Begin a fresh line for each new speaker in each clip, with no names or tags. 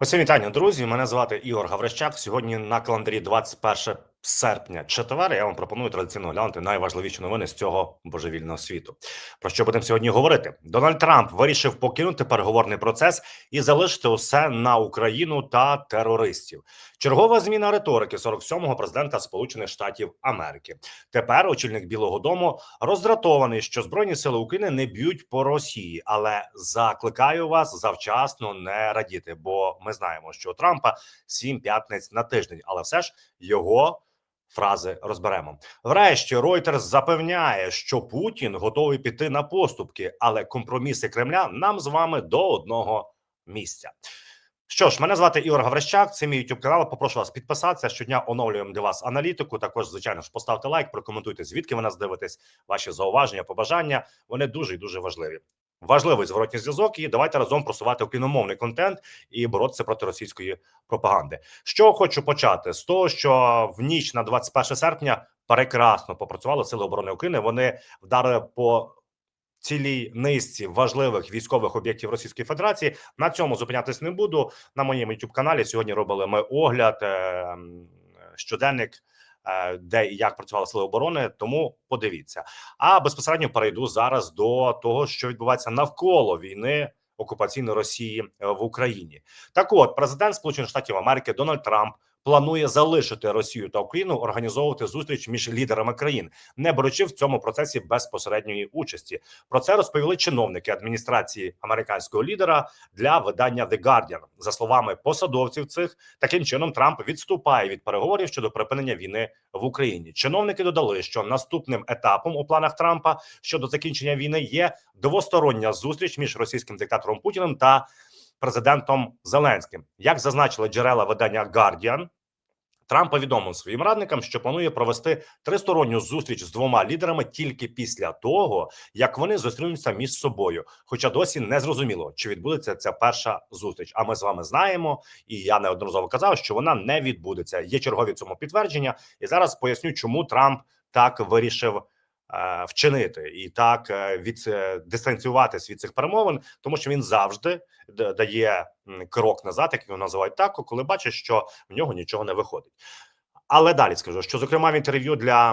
Усім вітання, друзі. Мене звати Ігор Гаврищак. Сьогодні на календарі 21 серпня, четвер. Я вам пропоную традиційно глянути найважливіші новини з цього божевільного світу. Про що будемо сьогодні говорити? Дональд Трамп вирішив покинути переговорний процес і залишити усе на Україну та терористів. Чергова зміна риторики 47-го президента Сполучених Штатів Америки. Тепер очільник Білого Дому роздратований, що збройні сили України не б'ють по Росії, але закликаю вас завчасно не радіти, бо ми знаємо, що у Трампа сім п'ятниць на тиждень, але все ж його. Фрази розберемо. Врешті Reuters запевняє, що Путін готовий піти на поступки, але компроміси Кремля нам з вами до одного місця. Що ж, мене звати Ігор Гаврищак. Це мій youtube канал. Попрошу вас підписатися. Щодня оновлюємо для вас аналітику. Також, звичайно ж, поставте лайк, прокоментуйте, звідки ви нас дивитесь. Ваші зауваження, побажання. Вони дуже і дуже важливі. Важливий зворотній зв'язок, і давайте разом просувати україномовний контент і боротися проти російської пропаганди. Що хочу почати з того, що в ніч на 21 серпня прекрасно попрацювали сили оборони України. Вони вдарили по цілій низці важливих військових об'єктів Російської Федерації. На цьому зупинятись не буду. На моєму youtube каналі сьогодні робили ми огляд е, щоденник. Е, Де і як працювали сили оборони, тому подивіться. А безпосередньо перейду зараз до того, що відбувається навколо війни окупаційної Росії е, в Україні. Так, от президент Сполучених Штатів Америки Дональд Трамп планує залишити Росію та Україну організовувати зустріч між лідерами країн, не беручи в цьому процесі безпосередньої участі. Про це розповіли чиновники адміністрації американського лідера для видання The Guardian. За словами посадовців цих таким чином Трамп відступає від переговорів щодо припинення війни в Україні. Чиновники додали, що наступним етапом у планах Трампа щодо закінчення війни є двостороння зустріч між російським диктатором Путіним та президентом Зеленським. Як зазначили джерела видання Guardian, Трамп повідомив своїм радникам, що планує провести тристоронню зустріч з двома лідерами тільки після того, як вони зустрінуться між собою. Хоча досі не зрозуміло, чи відбудеться ця перша зустріч. А ми з вами знаємо, і я неодноразово казав, що вона не відбудеться. Є чергові цьому підтвердження, і зараз поясню, чому Трамп так вирішив. Е, Вчинити і так е, від е, дистанціюватись від цих перемовин, тому що він завжди дає крок назад, як його називають так, коли бачить, що в нього нічого не виходить. Але далі скажу, що зокрема в інтерв'ю для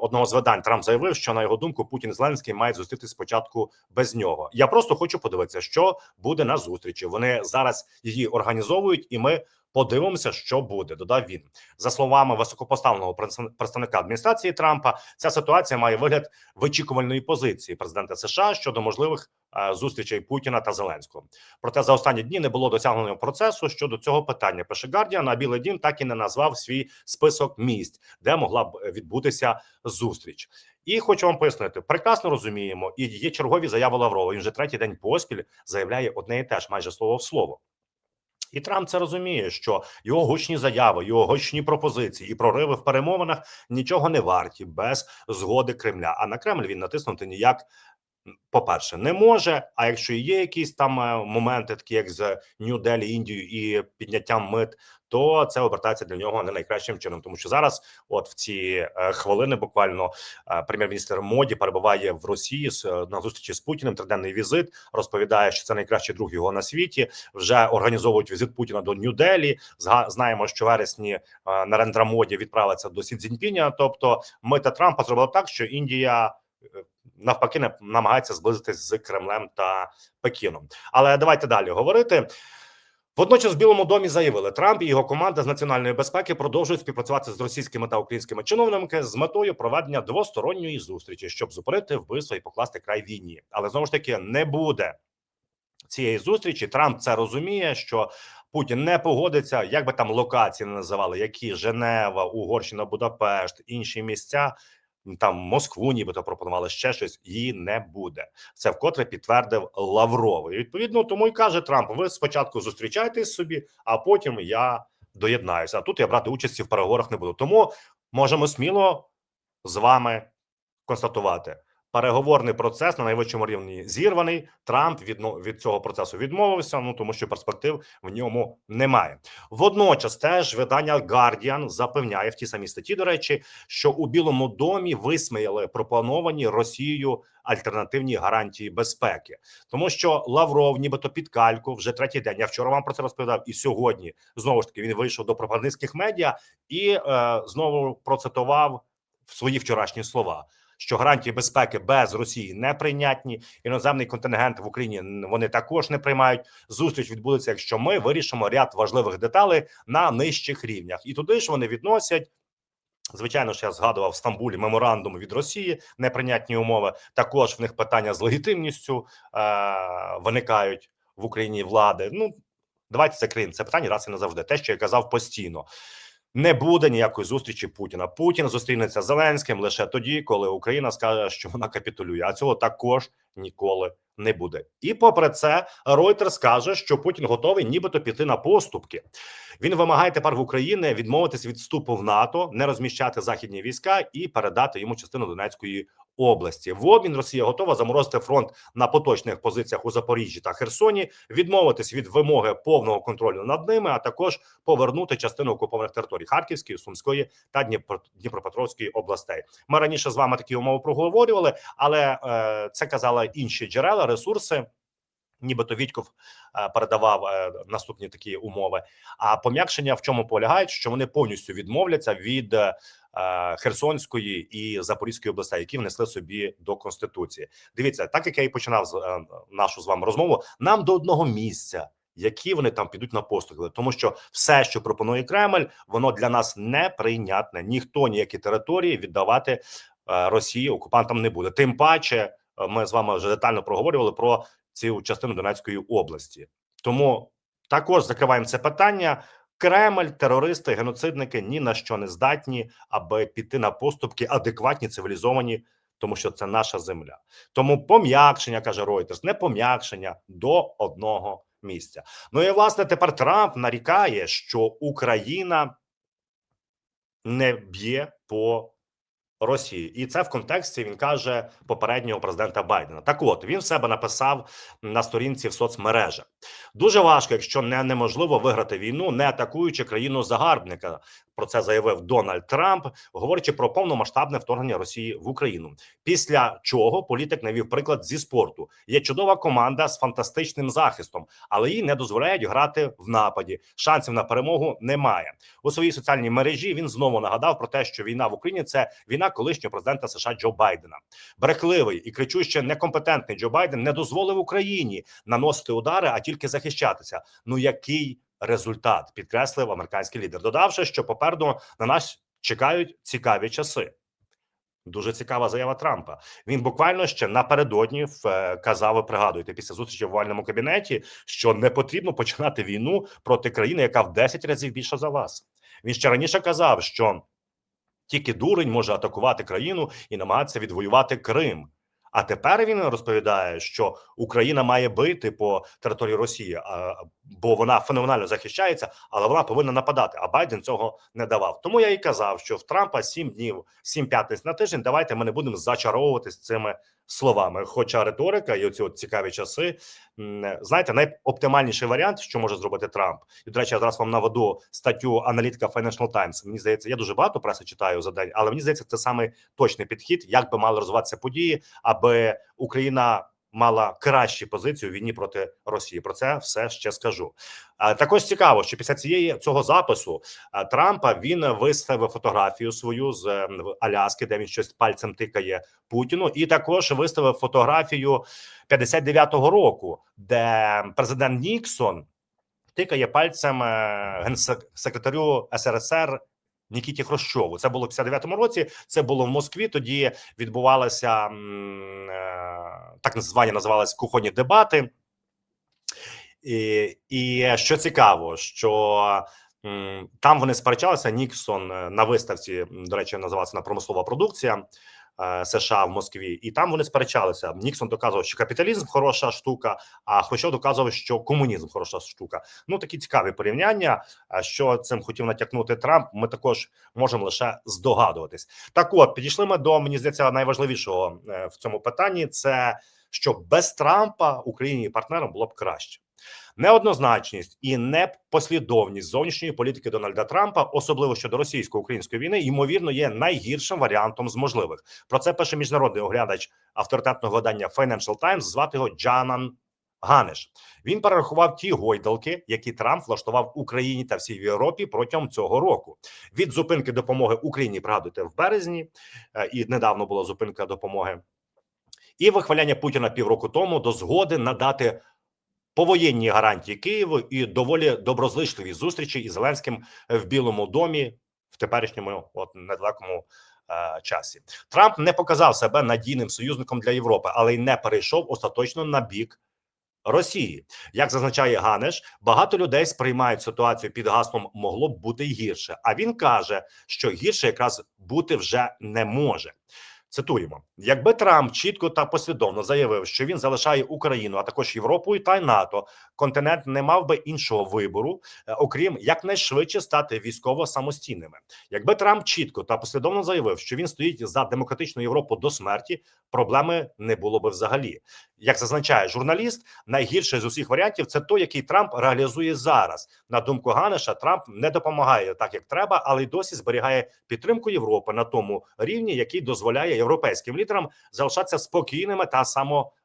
одного з видань Трамп заявив, що на його думку Путін Зеленський мають зустрітися спочатку без нього. Я просто хочу подивитися, що буде на зустрічі. Вони зараз її організовують, і ми подивимося, що буде. Додав він за словами високопоставленого представ- представника адміністрації Трампа. Ця ситуація має вигляд вичікувальної позиції президента США щодо можливих е, зустрічей Путіна та Зеленського. Проте за останні дні не було досягненого процесу щодо цього питання. Пише Guardian, а Білий Дім так і не назвав свій список місць, де могла б е, відбутися зустріч. І хочу вам пояснити, прекрасно розуміємо, і є чергові заяви Лаврова. Він вже третій день поспіль заявляє одне і те ж, майже слово в слово. І Трамп це розуміє, що його гучні заяви, його гучні пропозиції і прориви в перемовинах нічого не варті без згоди Кремля. А на Кремль він натиснути ніяк по-перше, не може. А якщо є якісь там е, моменти, такі як з Нью-Делі, Індією і підняттям мит, то це обертається для нього не найкращим чином, тому що зараз, от в ці е, хвилини, буквально е, прем'єр-міністр Моді перебуває в Росії е, на зустрічі з Путіним. Триденний візит розповідає, що це найкращий друг його на світі. Вже організовують візит Путіна до Нью-Делі. Знаємо, що вересні е, Нарендра Моді відправиться до Сі Цзіньпіня. Тобто, мета Трампа зробила так, що Індія навпаки намагається зблизитись з Кремлем та Пекіном. Але давайте далі говорити. Водночас в Білому домі заявили, Трамп і його команда з національної безпеки продовжують співпрацювати з російськими та українськими чиновниками з метою проведення двосторонньої зустрічі, щоб зупинити вбивство і покласти край війні. Але знову ж таки не буде цієї зустрічі. Трамп це розуміє, що Путін не погодиться, як би там локації не називали, які Женева, Угорщина, Будапешт, інші місця. Там Москву, нібито пропонували ще щось. Її не буде. Це вкотре підтвердив Лавров. І відповідно тому й каже Трамп: ви спочатку зустрічайтесь собі, а потім я доєднаюся. А тут я брати участі в переговорах не буду. Тому можемо сміло з вами констатувати: Переговорний процес на найвищому рівні зірваний. Трамп від, від цього процесу відмовився. Ну тому що перспектив в ньому немає. Водночас, теж видання Guardian запевняє в тій самій статті, до речі, що у Білому домі висміяли пропоновані Росією альтернативні гарантії безпеки, тому що Лавров, нібито під кальку, вже третій день. Я вчора вам про це розповідав, і сьогодні знову ж таки він вийшов до пропагандистських медіа і е, знову процитував свої вчорашні слова. Що гарантії безпеки без Росії неприйнятні, іноземний контингент в Україні вони також не приймають. Зустріч відбудеться, якщо ми вирішимо ряд важливих деталей на нижчих рівнях, і туди ж вони відносять. Звичайно ж, я згадував в Стамбулі меморандум від Росії, неприйнятні умови. Також в них питання з легітимністю е- виникають в Україні влади. Ну давайте закриємо це питання раз і назавжди. Те, що я казав постійно. Не буде ніякої зустрічі Путіна. Путін зустрінеться з Зеленським лише тоді, коли Україна скаже, що вона капітулює. А цього також ніколи не буде. І попри це, Ройтер скаже, що Путін готовий, нібито піти на поступки. Він вимагає тепер в Україні відмовитись від вступу в НАТО, не розміщати західні війська і передати йому частину Донецької області. В обмін Росія готова заморозити фронт на поточних позиціях у Запоріжжі та Херсоні, відмовитись від вимоги повного контролю над ними, а також повернути частину окупованих територій Харківської, Сумської та Дніпро Дніпропетровської областей. Ми раніше з вами такі умови проговорювали, але е, це казали інші джерела, ресурси. Нібито Вітьков е, передавав е, наступні такі умови. А пом'якшення в чому полягають, що вони повністю відмовляться від е, Херсонської і Запорізької областей, які внесли собі до конституції. Дивіться, так як я і починав з е, нашу з вами розмову. Нам до одного місця. Які вони там підуть на поступки, тому що все, що пропонує Кремль, воно для нас неприйнятне. Ніхто ніякі території віддавати е, Росії окупантам не буде. Тим паче, е, ми з вами вже детально проговорювали про цю частину Донецької області. Тому також закриваємо це питання. Кремль, терористи, геноцидники ні на що не здатні, аби піти на поступки адекватні, цивілізовані, тому що це наша земля. Тому пом'якшення каже Reuters, не пом'якшення до одного місця. Ну і власне тепер Трамп нарікає, що Україна не б'є по Росії, і це в контексті він каже попереднього президента Байдена. Так, от він в себе написав на сторінці в соцмережах. Дуже важко, якщо не неможливо виграти війну, не атакуючи країну загарбника. Про це заявив Дональд Трамп, говорячи про повномасштабне вторгнення Росії в Україну. Після чого політик навів приклад зі спорту. Є чудова команда з фантастичним захистом, але їй не дозволяють грати в нападі. Шансів на перемогу немає у своїй соціальній мережі. Він знову нагадав про те, що війна в Україні це війна колишнього президента США Джо Байдена. Брехливий і кричуще некомпетентний Джо Байден не дозволив Україні наносити удари, а тільки захищатися. Ну який результат підкреслив американський лідер, додавши, що попереду на нас чекають цікаві часи. Дуже цікава заява Трампа. Він буквально ще напередодні казав, ви пригадуєте, після зустрічі в овальному кабінеті, що не потрібно починати війну проти країни, яка в 10 разів більша за вас. Він ще раніше казав, що тільки дурень може атакувати країну і намагатися відвоювати Крим. А тепер він розповідає, що Україна має бити по території Росії, бо вона феноменально захищається, але вона повинна нападати. А Байден цього не давав. Тому я і казав, що в Трампа сім днів, сім п'ятниць на тиждень. Давайте ми не будемо зачаровуватись цими словами. Хоча риторика і оці от цікаві часи, знаєте, найоптимальніший варіант, що може зробити Трамп. І до речі, я зараз вам наведу статтю аналітика Financial Times. Мені здається, я дуже багато преси читаю за день, але мені здається, це саме точний підхід, як би мали розвиватися події, аби Україна. Мала кращі позиції у війні проти Росії. Про це все ще скажу. Також цікаво, що після цієї цього запису Трампа він виставив фотографію свою з Аляски, де він щось пальцем тикає Путіну, і також виставив фотографію 59-го року, де президент Ніксон тикає пальцем генсекретарю СРСР Нікіті Хрущову. Це було в 59-му році. Це було в Москві. Тоді відбувалися так звані називалися кухонні дебати. І, і що цікаво, що там вони сперечалися. Ніксон на виставці, до речі, називалася на промислова продукція. Е, США в Москві, і там вони сперечалися. Ніксон доказував, що капіталізм хороша штука, а Хрущов доказував, що комунізм хороша штука. Ну такі цікаві порівняння. А що цим хотів натякнути Трамп? Ми також можемо лише здогадуватись. Так, от підійшли ми до мені здається найважливішого е, в цьому питанні. Це що без Трампа Україні і партнерам було б краще. Неоднозначність і непослідовність зовнішньої політики Дональда Трампа, особливо щодо російсько-української війни, ймовірно, є найгіршим варіантом з можливих. Про це пише міжнародний оглядач авторитетного видання Financial Times, звати його Джанан Ганеш. Він перерахував ті гойдалки, які Трамп влаштував Україні та всій Європі протягом цього року. Від зупинки допомоги Україні пригадуйте в березні, е, і недавно була зупинка допомоги, і вихваляння Путіна півроку тому до згоди надати повоєнні гарантії Києву і доволі доброзичливі зустрічі із Зеленським в Білому домі в теперішньому, от недалекому е, часі. Трамп не показав себе надійним союзником для Європи, але й не перейшов остаточно на бік. Росії, як зазначає Ганеш, багато людей сприймають ситуацію під гаслом могло б бути гірше. А він каже, що гірше якраз бути вже не може. Цитуємо: якби Трамп чітко та послідовно заявив, що він залишає Україну, а також Європу та й НАТО, континент не мав би іншого вибору, е, окрім якнайшвидше стати військово самостійними. Якби Трамп чітко та послідовно заявив, що він стоїть за демократичну Європу до смерті, проблеми не було би взагалі. Як зазначає журналіст, найгірший з усіх варіантів це той, який Трамп реалізує зараз. На думку Ганеша, Трамп не допомагає так, як треба, але й досі зберігає підтримку Європи на тому рівні, який дозволяє європейським лідерам залишатися спокійними та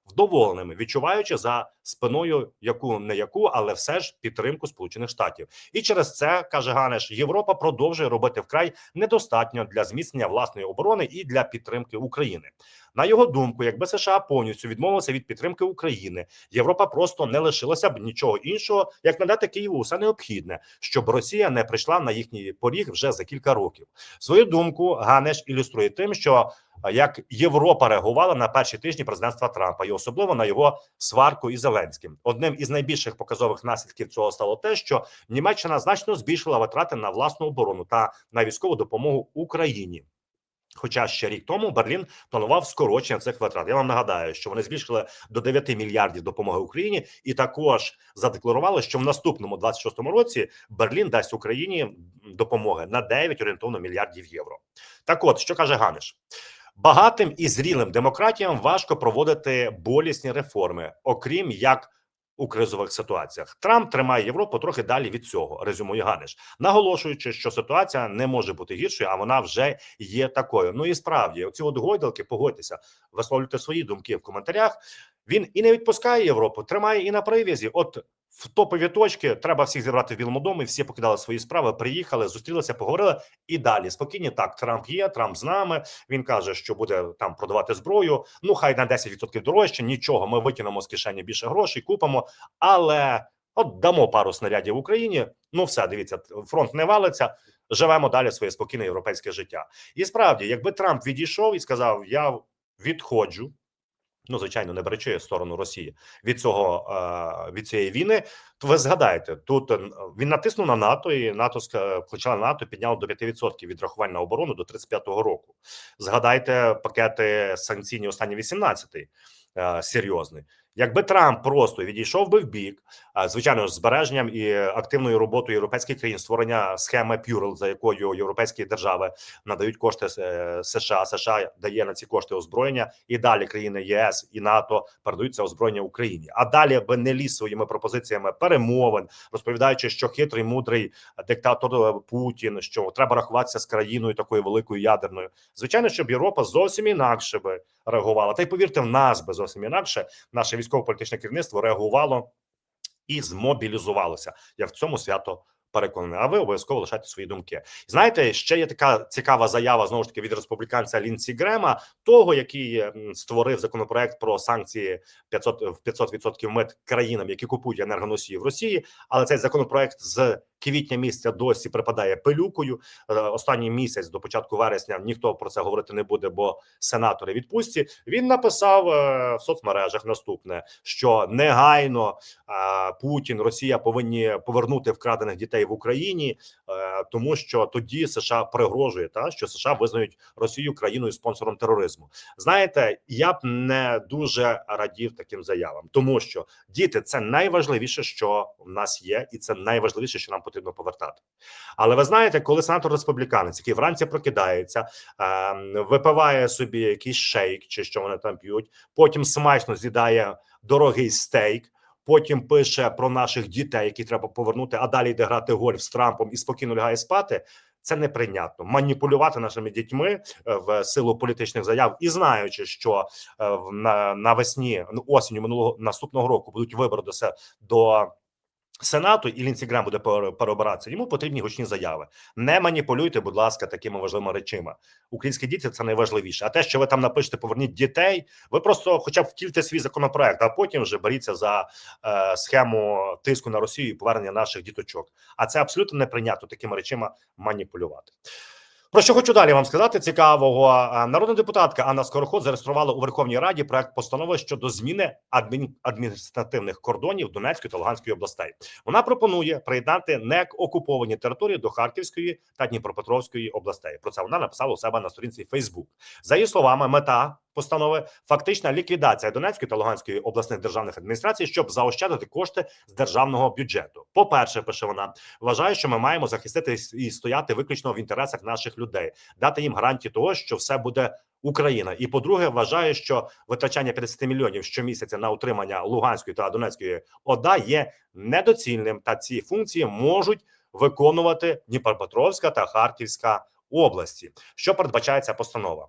самовдоволеними, відчуваючи за спиною яку не яку, але все ж підтримку Сполучених Штатів. І через це каже Ганеш, Європа продовжує робити вкрай недостатньо для зміцнення власної оборони і для підтримки України. На його думку, якби США повністю відмовилися від підтримки України, Європа просто не лишилася б нічого іншого, як надати Києву усе необхідне, щоб Росія не прийшла на їхній поріг вже за кілька років. Свою думку Ганеш ілюструє тим, що як Європа реагувала на перші тижні президентства Трампа, і особливо на його сварку із Зеленським. Одним із найбільших показових наслідків цього стало те, що Німеччина значно збільшила витрати на власну оборону та на військову допомогу Україні. Хоча ще рік тому Берлін планував скорочення цих витрат. Я вам нагадаю, що вони збільшили до 9 мільярдів допомоги Україні, і також задекларували, що в наступному 26-му році Берлін дасть Україні допомоги на 9 орієнтовно мільярдів євро. Так, от що каже Ганеш. Багатим і зрілим демократіям важко проводити болісні реформи, окрім як у кризових ситуаціях. Трамп тримає Європу трохи далі від цього. Резюмує Ганеш, наголошуючи, що ситуація не може бути гіршою, а вона вже є такою. Ну і справді, оці от гойдалки, погодьтеся, висловлюйте свої думки в коментарях. Він і не відпускає Європу, тримає і на прив'язі. От в топові точки треба всіх зібрати в Білому домі. Всі покидали свої справи, приїхали, зустрілися, поговорили і далі. Спокійні так. Трамп є, Трамп з нами. Він каже, що буде там продавати зброю. Ну хай на 10% дорожче. Нічого, ми витягнемо з кишені більше грошей, купимо, але от дамо пару снарядів Україні. Ну все, дивіться, фронт не валиться. Живемо далі своє спокійне європейське життя. І справді, якби Трамп відійшов і сказав: Я відходжу. Ну, звичайно, не беречи сторону Росії від цього е, від цієї війни. То ви згадаєте, тут е, він натиснув на НАТО, і НАТО почала НАТО підняло до 5% відрахувань на оборону до 35-го року. Згадайте пакети санкційні останні 18-й, е, серйозний. Якби Трамп просто відійшов би в бік, звичайно, з збереженням і активною роботою європейських країн створення схеми Пюрл, за якою європейські держави надають кошти е, США. США дає на ці кошти озброєння, і далі країни ЄС і НАТО передають це озброєння Україні. А далі би не ліз своїми пропозиціями перемовин, розповідаючи, що хитрий мудрий диктатор Путін, що треба рахуватися з країною такою великою ядерною. Звичайно, щоб Європа зовсім інакше би реагувала. Та й повірте, в нас би зовсім інакше наше військово-політичне керівництво реагувало і змобілізувалося. Я в цьому свято переконаний. А ви обов'язково лишайте свої думки. Знаєте, ще є така цікава заява знову ж таки від республіканця Лінсі Грема, того який створив законопроект про санкції 500, в 500% мит країнам, які купують енергоносії в Росії. Але цей законопроект з квітня місяця досі припадає пилюкою. Е, Останній місяць до початку вересня ніхто про це говорити не буде, бо сенатори відпустці. Він написав е, в соцмережах наступне: що негайно е, Путін, Росія повинні повернути вкрадених дітей в Україні, тому що тоді США пригрожує та що США визнають Росію країною спонсором тероризму. Знаєте, я б не дуже радів таким заявам, тому що діти це найважливіше, що в нас є, і це найважливіше, що нам потрібно повертати. Але ви знаєте, коли сенатор республіканець, який вранці прокидається, е, випиває собі якийсь шейк, чи що вони там п'ють, потім смачно з'їдає дорогий стейк. Потім пише про наших дітей, які треба повернути, а далі йде грати гольф з Трампом і спокійно лягає спати. Це неприйнятно. Маніпулювати нашими дітьми е, в силу політичних заяв і знаючи, що е, на навесні ну, осінню минулого наступного року будуть вибори до до Сенату і Лінсіграм буде пере- переобиратися. Йому потрібні гучні заяви. Не маніпулюйте, будь ласка, такими важливими речима. Українські діти це найважливіше. А те, що ви там напишете, поверніть дітей. Ви просто, хоча б втільте свій законопроект, а потім вже беріться за е, схему тиску на Росію і повернення наших діточок. А це абсолютно неприйнятно такими речима маніпулювати. Про що хочу далі вам сказати цікавого. Народна депутатка Анна Скороход зареєструвала у Верховній Раді проект постанови щодо зміни адмін... адміністративних кордонів Донецької та Луганської областей. Вона пропонує приєднати неокуповані території до Харківської та Дніпропетровської областей. Про це вона написала у себе на сторінці Facebook. За її словами, мета постанови фактична ліквідація Донецької та Луганської обласних державних адміністрацій, щоб заощадити кошти з державного бюджету. По перше, пише вона, вважаю, що ми маємо захистити і стояти виключно в інтересах наших людей, дати їм гарантії того, що все буде Україна. І по-друге, вважаю, що витрачання 50 мільйонів щомісяця на утримання Луганської та Донецької ОДА є недоцільним, та ці функції можуть виконувати Дніпропетровська та Харківська області. Що передбачається постанова?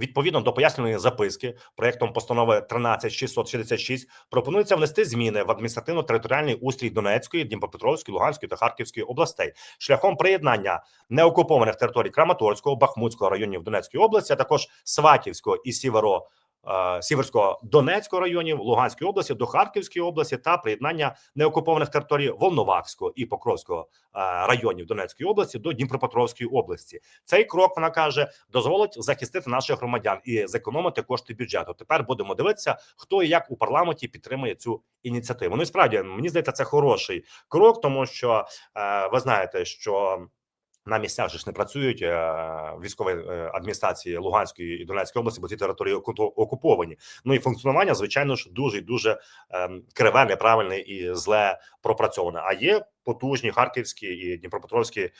Відповідно до пояснювальної записки проектом постанови 13666 пропонується внести зміни в адміністративно-територіальний устрій Донецької, Дніпропетровської, Луганської та Харківської областей шляхом приєднання неокупованих територій Краматорського, Бахмутського районів Донецької області, а також Сватівського і Сіверо. Е, Сіверського Донецького районів Луганської області до Харківської області та приєднання неокупованих територій Волновахського і Покровського е, районів Донецької області до Дніпропетровської області. Цей крок вона каже дозволить захистити наших громадян і зекономити кошти бюджету. Тепер будемо дивитися, хто і як у парламенті підтримує цю ініціативу. Ну і справді мені здається, це хороший крок, тому що е, ви знаєте, що. На місцях ж не працюють е, військові е, адміністрації Луганської і Донецької області, бо ці території оку- окуповані. Ну і функціонування, звичайно ж, дуже дуже е, криве, неправильне і зле пропрацьоване. А є потужні харківські і Дніпропетровські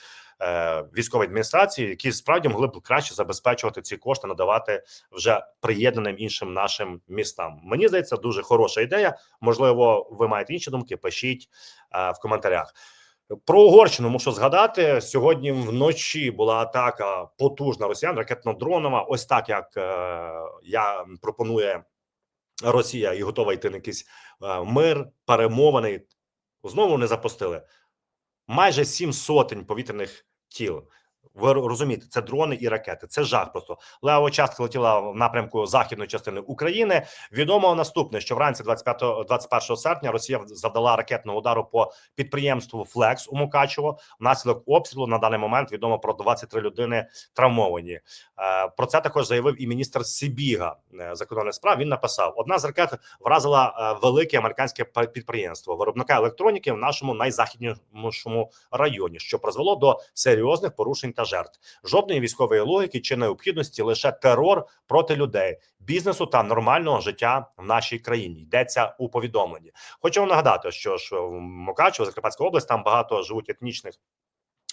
е, військові адміністрації, які справді могли б краще забезпечувати ці кошти, надавати вже приєднаним іншим нашим містам. Мені здається, дуже хороша ідея. Можливо, ви маєте інші думки. Пишіть в коментарях. Про Угорщину мушу згадати сьогодні. Вночі була атака потужна росіян, ракетно-дронова. Ось так як е, я пропонує Росія і готова йти на якийсь е, мир, перемовини. Знову не запустили майже сім сотень повітряних тіл. Ви розумієте, це дрони і ракети. Це жах. Просто лева частка летіла в напрямку західної частини України. Відомо наступне, що вранці 25 21 серпня Росія завдала ракетного удару по підприємству Флекс у Мукачево. Внаслідок обстрілу на даний момент відомо про 23 людини травмовані. Е, Про це також заявив і міністр Сибіга е, закордонних справ. Він написав: одна з ракет вразила е, велике американське підприємство виробника електроніки в нашому найзахіднішому районі, що призвело до серйозних порушень та жертв. Жодної військової логіки чи необхідності, лише терор проти людей, бізнесу та нормального життя в нашій країні. Йдеться у повідомленні. Хочу вам нагадати, що ж в Мукачево, Закарпатська область, там багато живуть етнічних.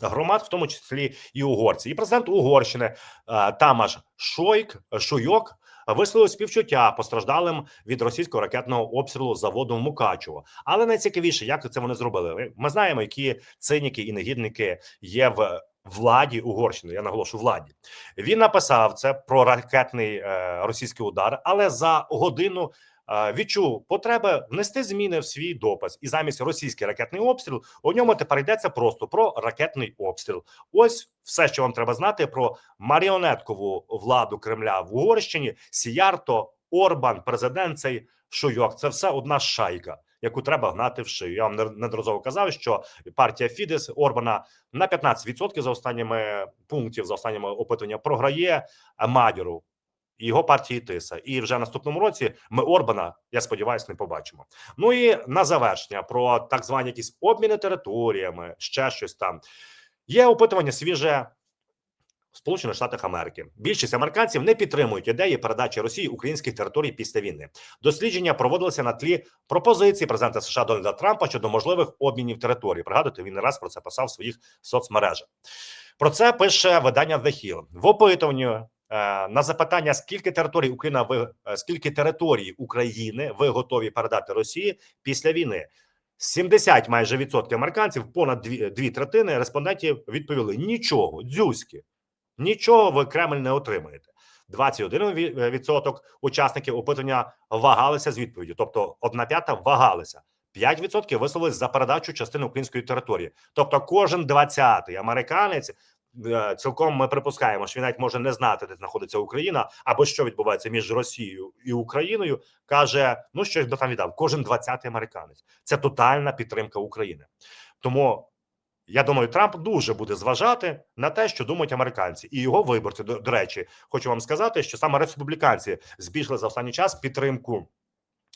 Громад, в тому числі і угорці, і президент Угорщини е, Тамаш Шойк Шуйок висловив співчуття постраждалим від російського ракетного обстрілу заводу Мукачево. Але найцікавіше, як це вони зробили. Ми знаємо, які циніки і негідники є в владі Угорщини. Я наголошую владі. Він написав це про ракетний е, російський удар, але за годину. е, Відчув потреби внести зміни в свій допис, і замість російський ракетний обстріл у ньому тепер йдеться просто про ракетний обстріл. Ось все, що вам треба знати про маріонеткову владу Кремля в Угорщині. Сіярто, Орбан, президент цей Шуйок. Це все одна шайка. Яку треба гнати в шию. Я вам не- неодноразово казав, що партія Фідес Орбана на 15% за останніми пунктів, за останніми опитування програє Мадіру і його партії Тиса. І вже наступному році ми Орбана, я сподіваюся, не побачимо. Ну і на завершення про так звані якісь обміни територіями, ще щось там. Є опитування свіже Сполучених Штатах Америки. Більшість американців не підтримують ідеї передачі Росії українських територій після війни. Дослідження проводилися на тлі пропозиції президента США Дональда Трампа щодо можливих обмінів територій. Пригадуєте, він не раз про це писав в своїх соцмережах. Про це пише видання The Hill. в опитуванні. е, На запитання, скільки територій Україна ви е, скільки територій України ви готові передати Росії після війни? 70 майже відсотків американців, понад дві, дві третини респондентів відповіли: нічого, дзюськи, нічого ви Кремль не отримаєте. 21% відсоток учасників опитування вагалися з відповіддю, тобто одна п'ята вагалися. 5% висловились за передачу частини української території. Тобто, кожен 20-й американець е, цілком ми припускаємо, що він навіть може не знати, де знаходиться Україна, або що відбувається між Росією і Україною. каже: ну що би там віддав. Кожен 20-й американець. Це тотальна підтримка України. Тому я думаю, Трамп дуже буде зважати на те, що думають американці і його виборці. До, до речі, хочу вам сказати, що саме республіканці збільшили за останній час підтримку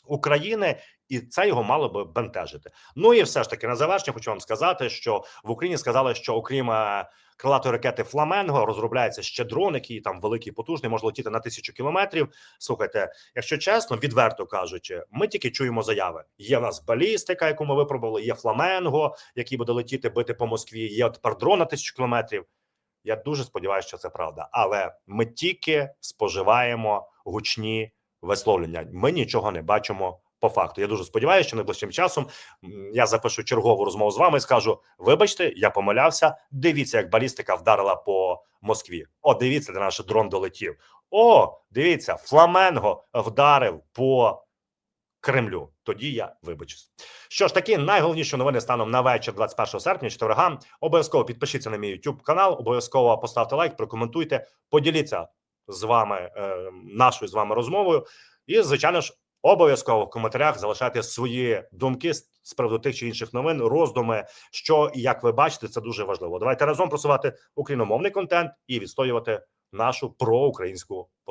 України, і це його мало би бентежити. Ну і все ж таки на завершення хочу вам сказати, що в Україні сказали, що окрім е, крилатої ракети Фламенго розробляється ще дрон, який там великий, потужний, може летіти на тисячу кілометрів. Слухайте, якщо чесно, відверто кажучи, ми тільки чуємо заяви. Є в нас балістика, яку ми випробували. Є Фламенго, який буде летіти бити по Москві. Є тепер дрон на тисячу кілометрів. Я дуже сподіваюся, що це правда, але ми тільки споживаємо гучні висловлення. Ми нічого не бачимо по факту. Я дуже сподіваюся, що найближчим часом я запишу чергову розмову з вами і скажу: вибачте, я помилявся. Дивіться, як балістика вдарила по Москві. О, дивіться, де наш дрон долетів. О, дивіться, Фламенго вдарив по Кремлю. Тоді я вибачусь. Що ж, такі найголовніші новини станом на вечір 21 серпня, четверга. Обов'язково підпишіться на мій YouTube канал, обов'язково поставте лайк, прокоментуйте, поділіться з вами е, нашою з вами розмовою. І, звичайно ж, обов'язково в коментарях залишайте свої думки з приводу тих чи інших новин, роздуми, що і як ви бачите, це дуже важливо. Давайте разом просувати україномовний контент і відстоювати нашу проукраїнську